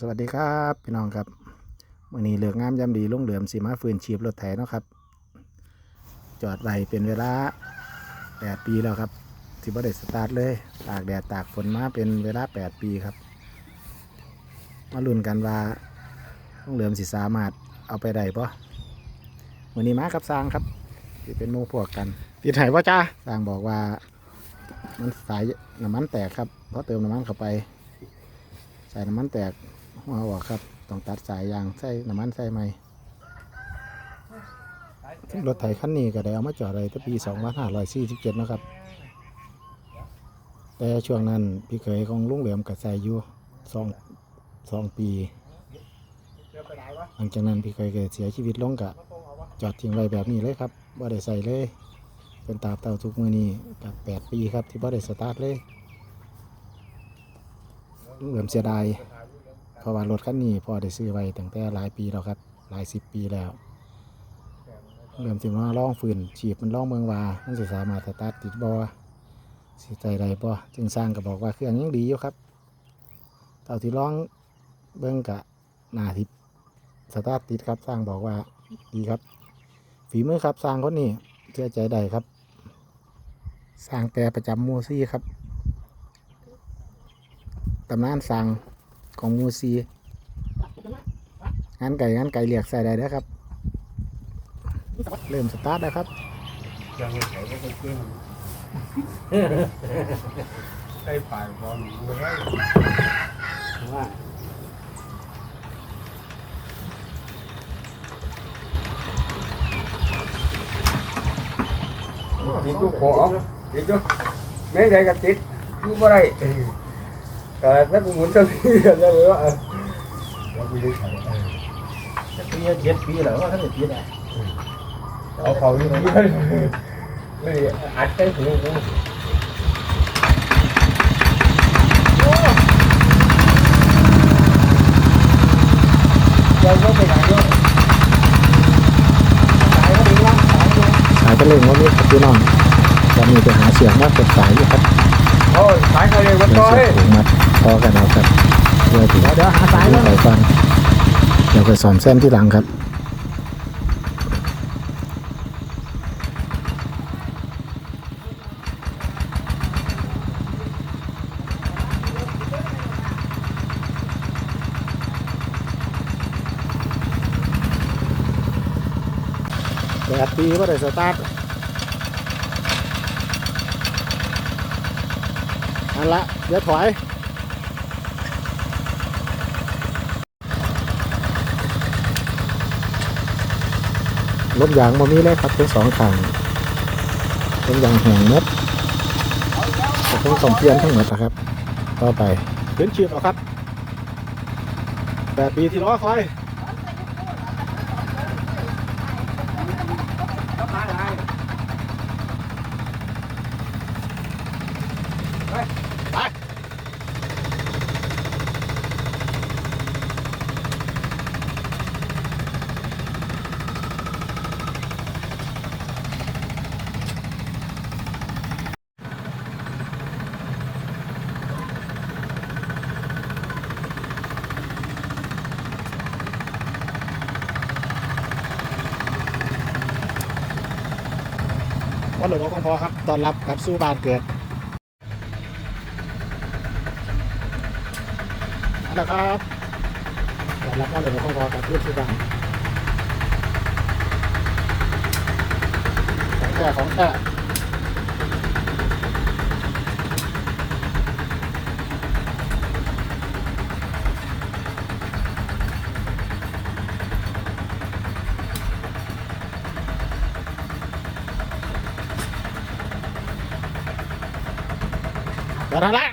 สวัสดีครับพี่น้องครับวันนี้เหลือกงามยามดีลุงเหลือมสีมาฟืนชีพรถไถเนาะครับ จอดไว้เป็นเวลาแปดปีแล้วครับที่บ่ได้สตาร์ทเลยตากแดดตากฝนมาเป็นเวลาแปดปีครับ มาลุ้นกันว่าลุงเหลือมสิสามารถเอาไปได้ปะวันนี้มากับสร้างครับที่เป็นหมู่พวกกันติดไหนวะจ้าสร้างบอกว่ามันสายน้ำมันแตกครับเพราะเติมน้ำมันเข้าไปใส่น้ำมันแตก หัวออกครับ ต้องตัดสายยางใส่น้ำมันใส่ไหมรถไถคันนี้ก็ได้เอามาจอดเลยตั้งปี2547นะครับ แต่ช่วงนั้นพี่เคยของลุงเหลี่ยมกับใส่อยู่สองสองปีหลังจากนั้นพี่เคยก็เสียชีวิตลงกะจอดทิ้งไว้แบบนี้เลยครับบ่ได้ใส่เลยเป็นตาบเต่าทุกมือนี้กับแปดปีครับที่บ่ได้สตาร์ทเลยลุงเหลี่ยมเสียดาย เพราะว่ารถคันนี้พอได้ซื้อไว้ตั้งแต่หลายปีแล้วครับ หลายสิบปีแล้วเริ่มที่มาล่องฝืนฉีบมันล่องเมืองว่ามันสิสามารถสตาร์ทติดบอสิใจใดบอจึงสร้างก็บอกว่าเครื่องยังดีอยู่ครับเท่าที่ล่องเบิ้องกะหนาทิสตาร์ทติดครับสร้างบอกว่าดีครับ ฝีมือครับสร้างคนนี้เชื่อใจได้ครับ สร้างแต่ประจำมูซี่ครับตำนานสร้าง ของมูซีงานไก่งานไก่เรียกใส่ได้แล้วครับ เริ่มสตาร์ทแล้วครับไม่ใส่ก็ต้องเชื่อมใส่ปายบอลดูให้ว่าติดลูกขอติดลูกแม่ใดก็ติดอยู่บ่ได้แต่ถ้ากูหมุนเท่านี้แล้วเลยว่าเออเราไม่ได้ใส่จะปีเจ็ดปีแล้วว่าท่านปีไหนเอาเขาอยู่ที่นั่นเลยอัดใส่ถุงกูเราก็ไปไหนด้วยสายก็ดีละสายก็สายก็เล่งว่ามีครับพี่น้องตอนนี้ไปหาเสียงมากดสายอยู่ครับโอ้ยสายเขาเลยวัเดี๋นยวต่อเสีเลยยงผูกมัด พอกันเอาครับเพื่อถึงเดี๋ยวหาสายแล้วฟังเดี๋ยวไปสอมเส้นที่หลังครับแปดปีก็ได้สตาร์ทอันละ เดี๋ยวถอย รถยางมามีเลยครับทั้งสองข้างทั้งยางแห้งหมดทั้งสองเพียนทั้งหมดนะครับ ต่อไปเดินชีพเอาครับแปดปีที่ล้อคอย วัดหลวงพ่อพอครับตอนรับกับสู้บ้านเกิดนะครับตอนรับวัดหลวงพ่อพอกับขึ้นสู้บ้านของแท้ของแท้ มาทางละ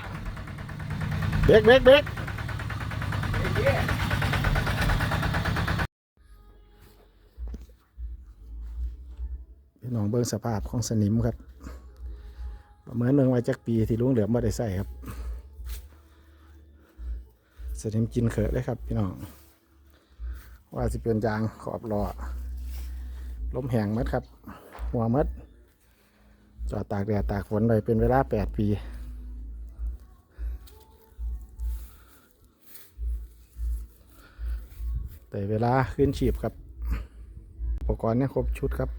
เบรกเบรกเบรกพี่น้องเบิ้งสภาพของสนิมครับ ประเมินเมืองไว้จักปีที่ลุงเหลือมไม่ได้ใส่ครับ สนิมกินเขอะเลยครับ พี่น้อง ว่าจะเป็นยางขอบล้อลมแห้งมัดครับ หัวมัดจอดตากแดดตากฝนไปเป็นเวลาแปดปี แต่เวลาขึ้นฉีบครับ อุปกรณ์เนี่ยครบชุดครับ